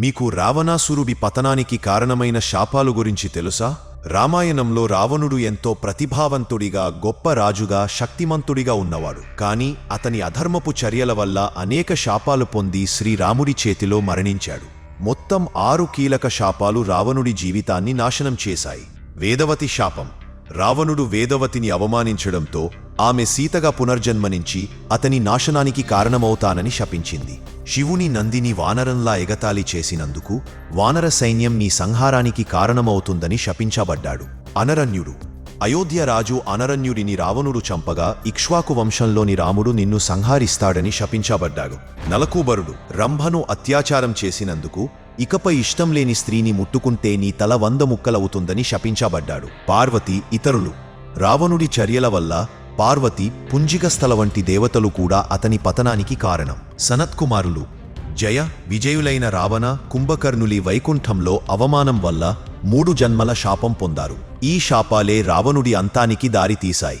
మీకు రావణాసురుడి పతనానికి కారణమైన శాపాలు గురించి తెలుసా? రామాయణంలో రావణుడు ఎంతో ప్రతిభావంతుడిగా గొప్ప రాజుగా శక్తిమంతుడిగా ఉన్నవాడు. కాని అతని అధర్మపు చర్యల వల్ల అనేక శాపాలు పొంది శ్రీరాముడి చేతిలో మరణించాడు. మొత్తం ఆరు కీలక శాపాలు రావణుడి జీవితాన్ని నాశనం చేశాయి. వేదవతి శాపం. రావణుడు వేదవతిని అవమానించడంతో ఆమె సీతగా పునర్జన్మనించి అతని నాశనానికి కారణమవుతానని శపించింది. శివుని నందిని వానరంలా ఎగతాళి చేసినందుకు వానర సైన్యం నీ సంహారానికి కారణమవుతుందని శపించబడ్డాడు. అనరణ్యుడు. అయోధ్య రాజు అనరణ్యుడిని రావణుడు చంపగా ఇక్ష్వాకు వంశంలోని రాముడు నిన్ను సంహరిస్తాడని శపించబడ్డాడు. నలకూబరుడు. రంభను అత్యాచారం చేసినందుకు ఇకపై ఇష్టం లేని స్త్రీని ముట్టుకుంటే నీ తల వంద ముక్కలవుతుందని శపించబడ్డాడు. పార్వతి ఇతరులు. రావణుడి చర్యల వల్ల పార్వతి పుంజిగస్థల వంటి దేవతలు కూడా అతని పతనానికి కారణం. సనత్కుమారులు జయ విజయులైన రావణ కుంభకర్ణులి వైకుంఠంలో అవమానం వల్ల మూడు జన్మల శాపం పొందారు. ఈ శాపాలే రావణుడి అంతానికి దారితీశాయి.